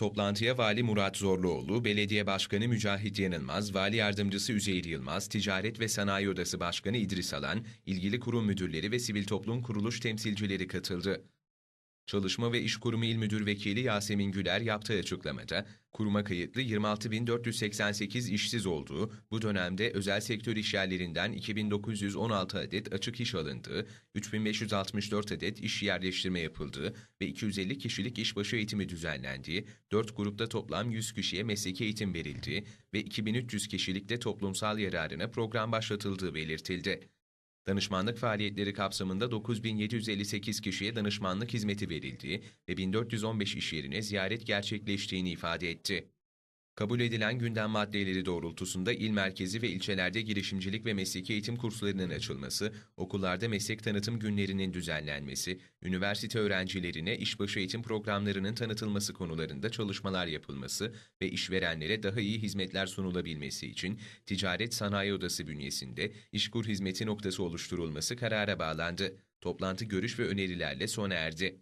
Toplantıya Vali Murat Zorluoğlu, Belediye Başkanı Mücahit Yanılmaz, Vali Yardımcısı Üzeyir Yılmaz, Ticaret ve Sanayi Odası Başkanı İdris Alan, ilgili kurum müdürleri ve sivil toplum kuruluş temsilcileri katıldı. Çalışma ve İş Kurumu İl Müdür Vekili Yasemin Güler yaptığı açıklamada, kuruma kayıtlı 26.488 işsiz olduğu, bu dönemde özel sektör işyerlerinden 2916 adet açık iş alındığı, 3564 adet iş yerleştirme yapıldığı ve 250 kişilik işbaşı eğitimi düzenlendiği, 4 grupta toplam 100 kişiye mesleki eğitim verildiği ve 2300 kişilikte toplumsal yararına program başlatıldığı belirtildi. Danışmanlık faaliyetleri kapsamında 9758 kişiye danışmanlık hizmeti verildiği ve 1415 iş yerine ziyaret gerçekleştiğini ifade etti. Kabul edilen gündem maddeleri doğrultusunda il merkezi ve ilçelerde girişimcilik ve mesleki eğitim kurslarının açılması, okullarda meslek tanıtım günlerinin düzenlenmesi, üniversite öğrencilerine işbaşı eğitim programlarının tanıtılması konularında çalışmalar yapılması ve işverenlere daha iyi hizmetler sunulabilmesi için Ticaret Sanayi Odası bünyesinde İşkur Hizmeti noktası oluşturulması karara bağlandı. Toplantı görüş ve önerilerle sona erdi.